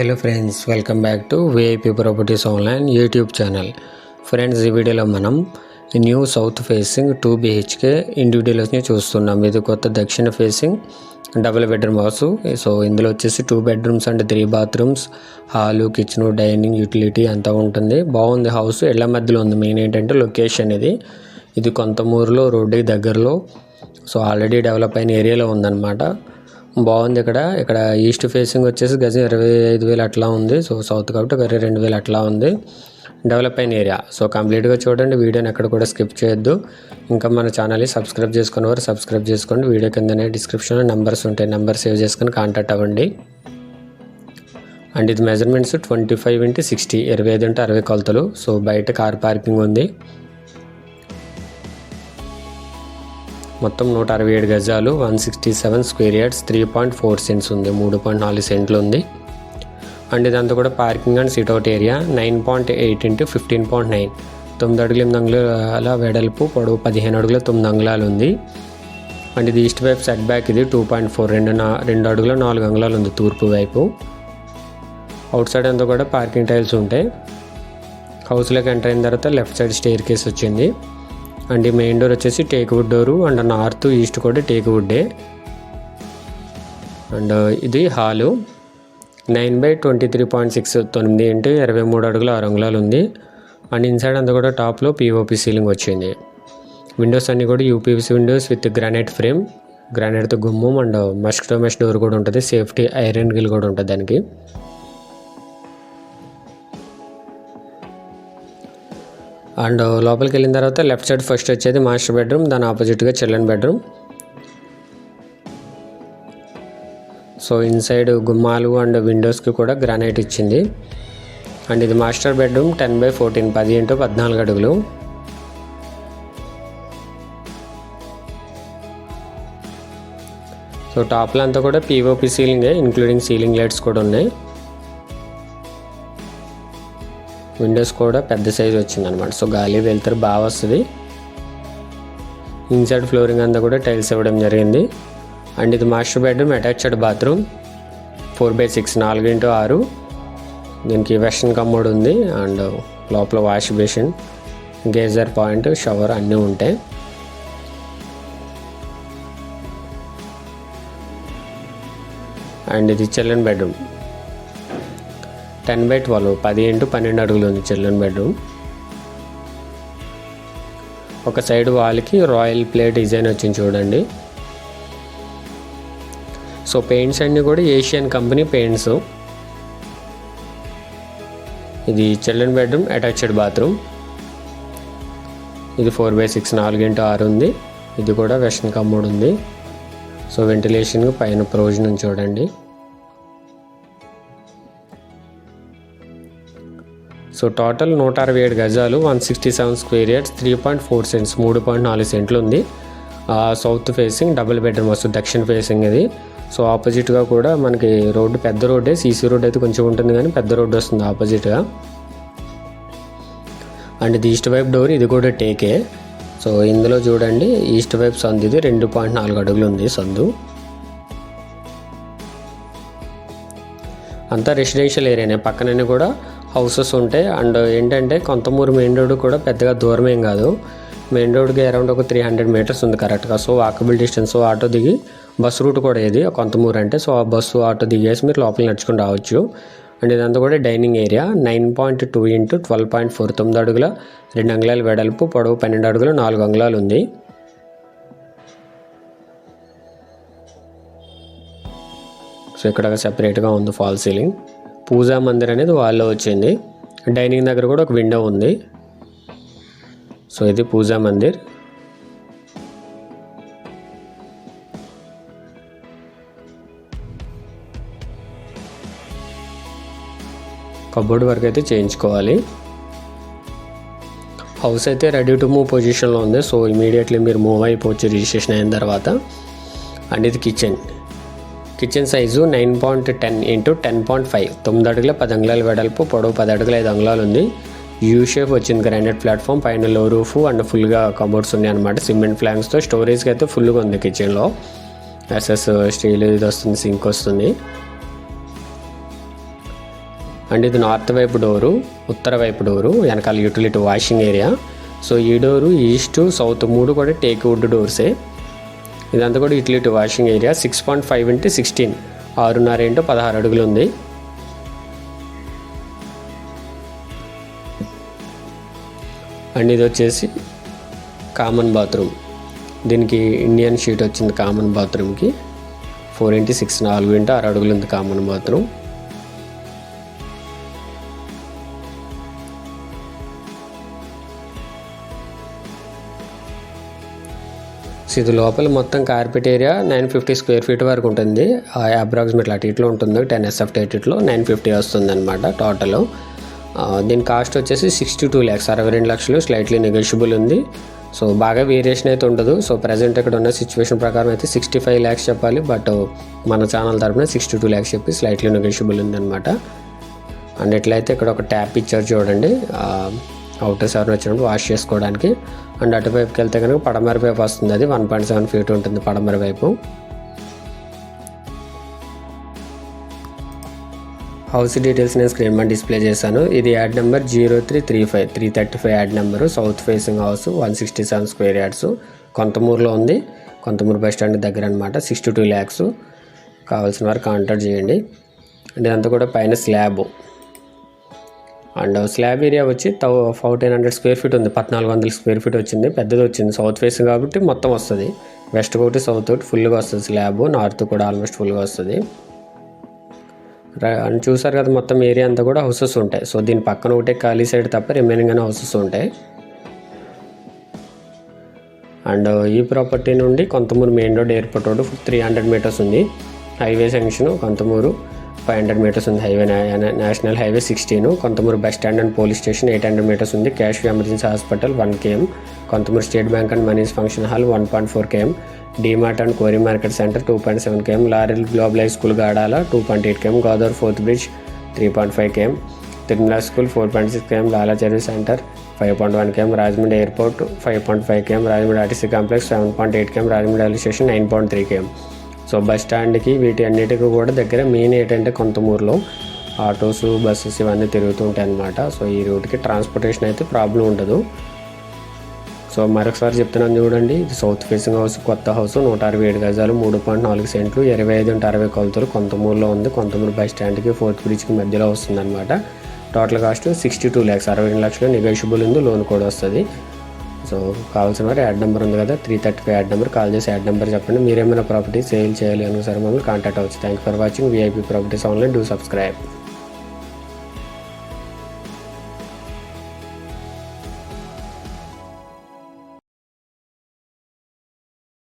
Hello friends welcome back to VIP properties online YouTube channel. Friends ఈ వీడియోలో మనం new south facing two BHK ఇండివిజువల్స్ని చూస్తున్నాం. ఇది కొత్త దక్షిణ facing double bedroom house. So ఇందులో వచ్చేసి two bedrooms and three bathrooms hall kitchen dining utility అంతా ఉంటుంది. బాగుంది హౌస్. ఇళ్ళ మధ్యలో ఉంది. మెయిన్ ఏంటంటే లొకేషన్ ఇది. ఇది కొంతమూరులో రోడ్డుకి దగ్గరలో. సో ఆల్రెడీ డెవలప్ అయిన ఏరియాలో ఉందన్నమాట. బాగుంది ఇక్కడ. ఇక్కడ ఈస్ట్ ఫేసింగ్ వచ్చేసి గజం ఇరవై ఐదు వేలు అట్లా ఉంది. సో సౌత్ కాబట్టి ఒక ఇరవై రెండు వేలు అట్లా ఉంది. డెవలప్ అయిన ఏరియా సో కంప్లీట్గా చూడండి. వీడియోని ఎక్కడ కూడా స్కిప్ చేయొద్దు. ఇంకా మన ఛానల్ని సబ్స్క్రైబ్ చేసుకున్న వారు సబ్స్క్రైబ్ చేసుకోండి. వీడియో కిందనే డిస్క్రిప్షన్లో నెంబర్స్ ఉంటాయి. నెంబర్ సేవ్ చేసుకుని కాంటాక్ట్ అవ్వండి. అండ్ ఇది measurements twenty five into sixty ఇరవై ఐదు ఇంటూ అరవై కొలతలు. సో బయట కార్ పార్కింగ్ ఉంది. మొత్తం నూట అరవై ఏడు గజాలు one sixty seven square yards three point four cents ఉంది మూడు పాయింట్ నాలుగు సెంట్లు ఉంది. అండ్ ఇదంతా కూడా parking and sit out area nine point eight into fifteen point nine. తొమ్మిది అడుగులు ఎనిమిది అంగుళాల వెడల్పు పొడవు పదిహేను అడుగుల తొమ్మిది అంగుళాలు ఉంది. అండ్ ఇది ఈస్ట్ వైపు సెట్ బ్యాక్ ఇది టూ పాయింట్ ఫోర్ రెండు నా రెండు అడుగుల నాలుగు అంగుళాలు ఉంది తూర్పు వైపు. అవుట్ సైడ్ అంతా కూడా పార్కింగ్ టైల్స్ ఉంటాయి. హౌస్లోకి ఎంటర్ అయిన తర్వాత లెఫ్ట్ సైడ్ స్టేర్ కేస్ వచ్చింది. అండ్ ఈ మెయిన్ డోర్ వచ్చేసి teak wood door and north east కూడా టేక్ వుడ్డే అండ్ uh, ఇది hall nine by twenty three point six తొమ్మిది ఇంటూ ఇరవై మూడు అడుగుల ఆరు అంగుళాలు ఉంది. అండ్ ఇన్సైడ్ అంతా కూడా టాప్లో పీఓపి సీలింగ్ వచ్చింది. విండోస్ అన్నీ కూడా UPVC windows with granite frame గ్రానైట్తో గుమ్మం అండ్ మస్కిటో మెష్ డోర్ కూడా ఉంటుంది. సేఫ్టీ ఐరన్ గిల్ కూడా ఉంటుంది దానికి. అండ్ లోపలికి వెళ్ళిన తర్వాత లెఫ్ట్ సైడ్ ఫస్ట్ వచ్చేది మాస్టర్ బెడ్రూమ్ దాని ఆపోజిట్గా చిల్డ్రన్ బెడ్రూమ్. సో ఇన్సైడ్ గుమ్మాలు అండ్ విండోస్కి కూడా గ్రానైట్ ఇచ్చింది. అండ్ ఇది master bedroom ten by fourteen పది ఇంటూ పద్నాలుగు అడుగులు. సో టాప్లో అంతా కూడా పీఓపి సీలింగే ఇంక్లూడింగ్ సీలింగ్ లైట్స్ కూడా ఉన్నాయి. విండోస్ కూడా పెద్ద సైజ్ వచ్చిందనమాట. సో గాలి వెళ్తారు బాగా వస్తుంది. ఇన్సైడ్ ఫ్లోరింగ్ అంతా కూడా టైల్స్ ఇవ్వడం జరిగింది. అండ్ ఇది master bedroom attached bathroom. Four by six నాలుగు ఇంటూ ఆరు. దీనికి వెస్ట్రన్ కమ్మోడ్ ఉంది. అండ్ లోపల wash basin geyser point shower అన్నీ ఉంటాయి. అండ్ ఇది children bedroom. Ten by twelve పది ఇంటూ పన్నెండు అడుగులు ఉంది చిల్డ్రన్ బెడ్రూమ్. ఒక సైడ్ వాల్కి రాయల్ ప్లే డిజైన్ వచ్చింది చూడండి. సో పెయింట్స్ అన్నీ కూడా ఏషియన్ కంపెనీ పెయింట్స్. ఇది చిల్డ్రన్ బెడ్రూమ్ అటాచ్డ్ బాత్రూమ్. ఇది ఫోర్ బై సిక్స్ నాలుగు ఇంటూ ఆరు ఉంది. ఇది కూడా వెస్ట్రన్ కమ్మోడ్ ఉంది. సో వెంటిలేషన్ పైన ప్రొవిజన్ చూడండి. సో టోటల్ నూట అరవై ఏడు గజాలు one sixty seven square yards three point four cents మూడు పాయింట్ నాలుగు సెంట్లు ఉంది. సౌత్ ఫేసింగ్ డబుల్ బెడ్రూమ్ వస్తుంది దక్షిణ ఫేసింగ్ ఇది. సో ఆపోజిట్గా కూడా మనకి రోడ్డు పెద్ద రోడ్డే సీసీ రోడ్ అయితే కొంచెం ఉంటుంది కానీ పెద్ద రోడ్డు వస్తుంది ఆపోజిట్గా అండ్ ఇది ఈస్ట్ వైపు డోర్ ఇది కూడా టేకే సో ఇందులో చూడండి ఈస్ట్ వైపు సందు ఇది రెండు పాయింట్ నాలుగు అడుగులు ఉంది సందు. అంతా రెసిడెన్షియల్ ఏరియానే పక్కననే కూడా హౌసెస్ ఉంటాయి అండ్ ఏంటంటే కొంతమూరు మెయిన్ రోడ్ కూడా పెద్దగా దూరం ఏం కాదు. మెయిన్ రోడ్కి అరౌండ్ ఒక త్రీ హండ్రెడ్ మీటర్స్ ఉంది కరెక్ట్గా. సో వాకబుల్ డిస్టెన్స్ ఆటో దిగి బస్ రూట్ కూడా ఇది కొంతమూరు అంటే సో ఆ బస్సు ఆటో దిగేసి మీరు లోపల నడుచుకుని రావచ్చు. అండ్ ఇదంతా కూడా dining area nine point two into twelve point four తొమ్మిది అడుగుల రెండు అంగుళాలు వెడల్పు పొడవు పన్నెండు అడుగులు నాలుగు అంగుళాలు ఉంది. సో ఇక్కడ సెపరేట్గా ఉంది ఫాల్ సీలింగ్. పూజా మందిర్ అనేది వాళ్ళలో వచ్చింది. డైనింగ్ దగ్గర కూడా ఒక విండో ఉంది. సో ఇది పూజా మందిర్. కబోర్డ్ వర్క్ అయితే చేయించుకోవాలి. హౌస్ అయితే రెడీ టు మూవ్ పొజిషన్లో ఉంది. సో ఇమీడియట్లీ మీరు మూవ్ అయిపోవచ్చు రిజిస్ట్రేషన్ అయిన తర్వాత. అండ్ ఇది kitchen. Kitchen size nine point ten into ten point five. తొమ్మిది అడుగుల పది అంగుళాల వెడల్పు పొడవు పది అడుగుల ఐదు అంగుళాలు ఉంది. యూ షేప్ వచ్చింది గ్రానైట్ ప్లాట్ఫామ్. పైన లో రూఫ్ అండ్ ఫుల్గా కబోర్డ్స్ ఉన్నాయి అనమాట సిమెంట్ ఫ్లాంగ్స్తో స్టోరేజ్కి అయితే ఫుల్గా ఉంది కిచెన్లో ఎస్ఎస్ స్టీల్ ఇది వస్తుంది సింక్ వస్తుంది. అండ్ ఇది నార్త్ వైపు డోరు ఉత్తర వైపు డోరు వెనకాల యూటిలిటీ వాషింగ్ ఏరియా సో ఈ డోరు ఈస్ట్ సౌత్ మూడు కూడా టేక్ వుడ్ డోర్సే ఇదంతా కూడా utility washing area. Six point five into sixteen ఆరున్నర ఇంటూ పదహారు అడుగులు ఉంది. అండ్ ఇది వచ్చేసి కామన్ బాత్రూమ్ దీనికి ఇండియన్ షీట్ వచ్చింది కామన్ బాత్రూమ్కి ఫోర్ ఇంటూ సిక్స్ నాలుగు ఇంటూ ఆరు అడుగులు ఉంది కామన్ బాత్రూమ్ సో ఇది లోపల మొత్తం carpet area nine fifty square feet వరకు ఉంటుంది. అప్రాక్సిమేట్లీ అటు ఇట్లో ఉంటుంది. టెన్ ఎస్ఎఫ్ ఎయిట్లో నైన్ ఫిఫ్టీ వస్తుంది అనమాట టోటల్ దీని కాస్ట్ వచ్చేసి సిక్స్టీ టూ ల్యాక్స్ అరవై రెండు లక్షలు స్లైట్లీ నెగోషియబుల్ ఉంది. సో బాగా వేరియేషన్ అయితే ఉండదు. సో ప్రజెంట్ ఇక్కడ ఉన్న సిచ్యువేషన్ ప్రకారం అయితే సిక్స్టీ ఫైవ్ ల్యాక్స్ చెప్పాలి. బట్ మన ఛానల్ తరపున సిక్స్టీ టూ ల్యాక్స్ చెప్పి స్లైట్లీ నెగోషియబుల్ ఉందన్నమాట. అండ్ ఎట్లయితే ఇక్కడ ఒక ట్యాప్ ఇచ్చారు చూడండి. అవుటర్ సార్ వచ్చినప్పుడు వాష్ చేసుకోవడానికి. అండ్ అటువైపుకి వెళ్తే కనుక పడమర వైపు వస్తుంది. అది వన్ పాయింట్ సెవెన్ ఫీట్ ఉంటుంది పడమర వైపు. హౌస్ డీటెయిల్స్ నేను స్క్రీన్ మీద డిస్ప్లే చేశాను. ఇది ad number zero three three five three thirty five ad number south facing house one sixty seven square yards కొంతమూరులో ఉంది. కొంతమూరు బస్ స్టాండ్ దగ్గర అనమాట సిక్స్టీ టూ ల్యాక్స్ కావాల్సిన వారు కాంటాక్ట్ చేయండి. అండ్ ఇదంతా కూడా పైన స్లాబ్ అండ్ స్లాబ్ ఏరియా వచ్చి తౌ ఫోర్టీన్ హండ్రెడ్ స్క్వేర్ ఫీట్ ఉంది. పద్నాలుగు వందల స్క్వేర్ ఫీట్ వచ్చింది. పెద్దది వచ్చింది. సౌత్ ఫేసింగ్ కాబట్టి మొత్తం వస్తుంది. వెస్ట్ ఒకటి సౌత్ ఒకటి ఫుల్గా వస్తుంది స్లాబ్. నార్త్ కూడా ఆల్మోస్ట్ ఫుల్గా వస్తుంది. అండ్ చూసారు కదా మొత్తం ఏరియా అంతా కూడా హౌసెస్ ఉంటాయి. సో దీని పక్కన ఒకటే ఖాళీ సైడ్ తప్ప రిమైనింగ్ అనే హౌసెస్ ఉంటాయి. అండ్ ఈ ప్రాపర్టీ నుండి Konthamuru main road airport road three hundred metres ఉంది. Highway junction Konthamuru. Five hundred metres ఉంది highway national highway sixteen Konthamuru bus stand and police station eight hundred metres ఉంది cash emergency hospital one KM Konthamuru State Bank and మనీస్ function hall one point four KM DMart and కోరి market centre two point seven KM Laurel global high school Gadala two point eight KM Godavari fourth bridge three point five KM Tirumala school four point six KM Lala service centre five point one KM Rajahmundry airport five point five KM Rajahmundry RTC complex seven point eight KM Rajahmundry railway station nine point three KM so bus స్టాండ్కి వీటి అన్నిటికీ కూడా దగ్గర main ఏంటంటే కొంతమూరులో autos buses ఇవన్నీ తిరుగుతూ ఉంటాయి అనమాట సో ఈ రూట్కి ట్రాన్స్పోర్టేషన్ అయితే ప్రాబ్లం ఉండదు. సో మరొకసారి చెప్తున్నాను చూడండి ఇది సౌత్ ఫేసింగ్ హౌస్ కొత్త హౌస్ నూట అరవై ఏడు గజాలు మూడు పాయింట్ నాలుగు సెంట్లు ఇరవై ఐదు ఇంటి అరవై కొలతలు కొంతమూరులో ఉంది. కొంతమూరు బస్ స్టాండ్కి ఫోర్త్ బ్రిడ్జ్కి మధ్యలో వస్తుంది అనమాట total cost sixty two lakhs అరవై రెండు లక్షలు నెగోషియబుల్ ఉంది లోన్ కూడా వస్తుంది. సో కావాల్సిన వారు యాడ్ నెంబర్ ఉంది కదా three thirty five ad number call చేసి యాడ్ నెంబర్ చెప్పండి. మీరేమైనా ప్రాపర్టీ సేల్ చేయాలి అనుకున్న సరే మమ్మల్ని కాంటాక్ట్ అవ్వచ్చు. Thank for watching VIP properties online do subscribe